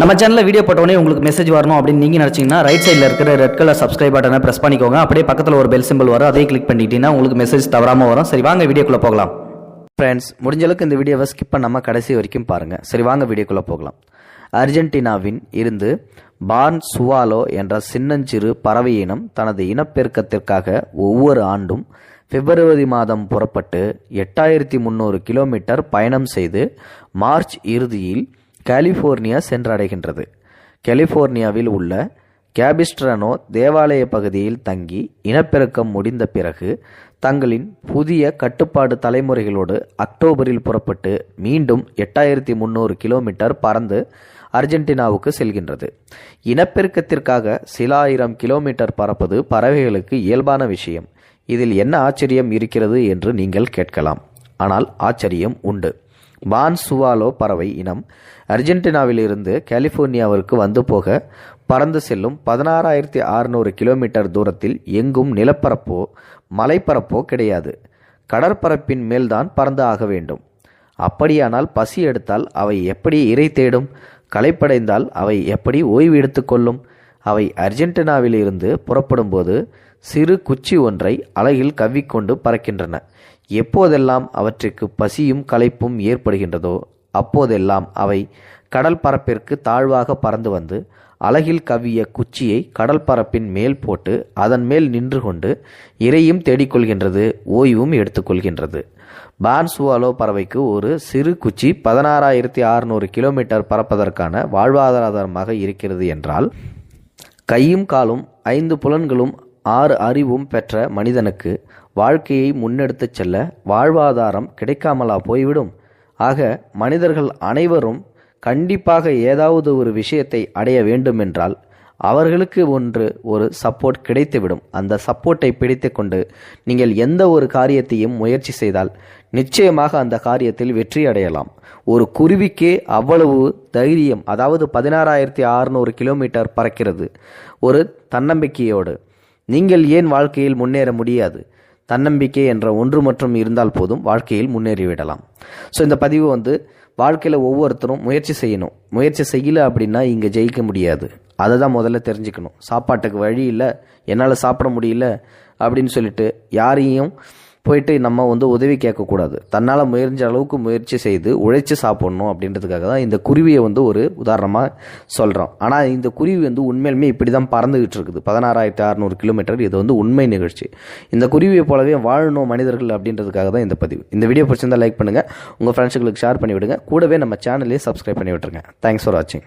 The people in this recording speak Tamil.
நம்ம சேனலில் வீடியோ போட்டோடனே உங்களுக்கு மெசேஜ் வரணும் அப்படின்னு நீங்கள் நினச்சிங்கன்னா ரைட் சைடில் இருக்கிற ரெட் கலர் சப்ஸ்கிரைப் பட்டனை ப்ரெஸ் பண்ணிக்கோங்க. அப்படியே பக்கத்தில் ஒரு பெல் சிம்பிள் வரும். அதையும் கிளிக் பண்ணிட்டீங்கன்னா உங்களுக்கு மெசேஜ் தவறாமல் வரும். சரி வாங்க வீடியோக்குள்ளே போகலாம். ஃப்ரெண்ட்ஸ் முடிஞ்ச அளவுக்கு இந்த வீடியோவை ஸ்கிப் பண்ணாமல் கடைசி வரைக்கும் பாருங்கள் சரி வாங்க வீடியோக்குள்ளே போகலாம். அர்ஜென்டினாவின் இருந்து பார்ன் சுவாலோ என்ற சின்னஞ்சிறு பறவை இனம் தனது இனப்பெருக்கத்திற்காக ஒவ்வொரு ஆண்டும் பிப்ரவரி மாதம் புறப்பட்டு எட்டாயிரத்தி முந்நூறு கிலோமீட்டர் பயணம் செய்து மார்ச் இறுதியில் கலிஃபோர்னியா சென்றடைகின்றது. கலிஃபோர்னியாவில் உள்ள கேபிஸ்ட்ரனோ தேவாலய பகுதியில் தங்கி இனப்பெருக்கம் முடிந்த பிறகு தங்களின் புதிய கட்டுப்பாடு தலைமுறைகளோடு அக்டோபரில் புறப்பட்டு மீண்டும் எட்டாயிரத்தி முந்நூறு கிலோமீட்டர் பறந்து அர்ஜென்டினாவுக்கு செல்கின்றது. இனப்பெருக்கத்திற்காக சில ஆயிரம் கிலோமீட்டர் பறப்பது பறவைகளுக்கு இயல்பான விஷயம். இதில் என்ன ஆச்சரியம் இருக்கிறது என்று நீங்கள் கேட்கலாம். ஆனால் ஆச்சரியம் உண்டு. பான் சுவாலோ பறவை இனம் அர்ஜென்டினாவிலிருந்து கலிஃபோர்னியாவிற்கு வந்து போக பறந்து செல்லும் பதினாறாயிரத்தி அறுநூறு கிலோமீட்டர் தூரத்தில் எங்கும் நிலப்பரப்போ மலைப்பரப்போ கிடையாது. கடற்பரப்பின் மேல்தான் பறந்து ஆக வேண்டும். அப்படியானால் பசி எடுத்தால் அவை எப்படி இறை தேடும்? களைப்படைந்தால் அவை எப்படி ஓய்வு எடுத்துக்கொள்ளும் அவை அர்ஜென்டினாவிலிருந்து புறப்படும்போது சிறு குச்சி ஒன்றை அலகில் கவ்விக்கொண்டு பறக்கின்றன. எப்போதெல்லாம் அவற்றிற்கு பசியும் களைப்பும் ஏற்படுகின்றதோ அப்போதெல்லாம் அவை கடல் பரப்பிற்கு தாழ்வாக பறந்து வந்து அலகில் கவ்விய குச்சியை கடல் பரப்பின் மேல் போட்டு அதன் மேல் நின்று கொண்டு இரையும் தேடிக்கொள்கின்றது ஓய்வும் எடுத்துக்கொள்கின்றது. பான்சுவாலோ பறவைக்கு ஒரு சிறு குச்சி பதினாறாயிரத்தி அறுநூறு கிலோமீட்டர் பறப்பதற்கான வாழ்வாதாரமாக இருக்கிறது என்றால் கையும் காலும் ஐந்து புலன்களும் ஆறு அறிவும் பெற்ற மனிதனுக்கு வாழ்க்கையை முன்னெடுத்துச் செல்ல வாழ்வாதாரம் கிடைக்காமலா போய்விடும். ஆக மனிதர்கள் அனைவரும் கண்டிப்பாக ஏதாவது ஒரு விஷயத்தை அடைய வேண்டுமென்றால் அவர்களுக்கு ஒன்று ஒரு சப்போர்ட் கிடைத்துவிடும். அந்த சப்போர்ட்டை பிடித்து கொண்டு நீங்கள் எந்த ஒரு காரியத்தையும் முயற்சி செய்தால் நிச்சயமாக அந்த காரியத்தில் வெற்றி அடையலாம். ஒரு குருவிக்கே அவ்வளவு தைரியம் அதாவது பதினாறாயிரத்தி அறுநூறு கிலோமீட்டர் பறக்கிறது. ஒரு தன்னம்பிக்கையோடு நீங்கள் ஏன் வாழ்க்கையில் முன்னேற முடியாது? தன்னம்பிக்கை என்ற ஒன்று மற்றும் இருந்தால் போதும் வாழ்க்கையில் முன்னேறிவிடலாம். ஸோ இந்த பதிவு வந்து வாழ்க்கையில் ஒவ்வொருத்தரும் முயற்சி செய்யணும். முயற்சி செய்யல அப்படின்னா இங்கே ஜெயிக்க முடியாது. அதை தான் முதல்ல தெரிஞ்சுக்கணும். சாப்பாட்டுக்கு வழி இல்லை என்னால் சாப்பிட முடியல அப்படின்னு சொல்லிட்டு யாரையும் போயிட்டு நம்ம வந்து உதவி கேட்கக்கூடாது தன்னால் முயன்ற அளவுக்கு முயற்சி செய்து உழைச்சி சாப்பிடணும் அப்படின்றதுக்காக தான் இந்த குருவியை வந்து ஒரு உதாரணமாக சொல்கிறோம் ஆனால் இந்த குருவி வந்து உண்மையிலுமே இப்படி தான் பறந்துகிட்டு இருக்குது. பதினாறாயிரத்தி அறநூறு கிலோமீட்டர் இது வந்து உண்மை நிகழ்ச்சி. இந்த குருவியை போலவே வாழணும் மனிதர்கள் அப்படின்றதுக்காக தான் இந்த பதிவு. இந்த வீடியோ பிடிச்சிருந்தால் லைக் பண்ணுங்கள் உங்கள் ஃப்ரெண்ட்ஸுங்களுக்கு ஷேர் பண்ணிவிடுங்க. கூடவே நம்ம சேனலையே சப்ஸ்கிரைப் பண்ணி விட்டுருங்க தேங்க்ஸ் ஃபார் வாட்சிங்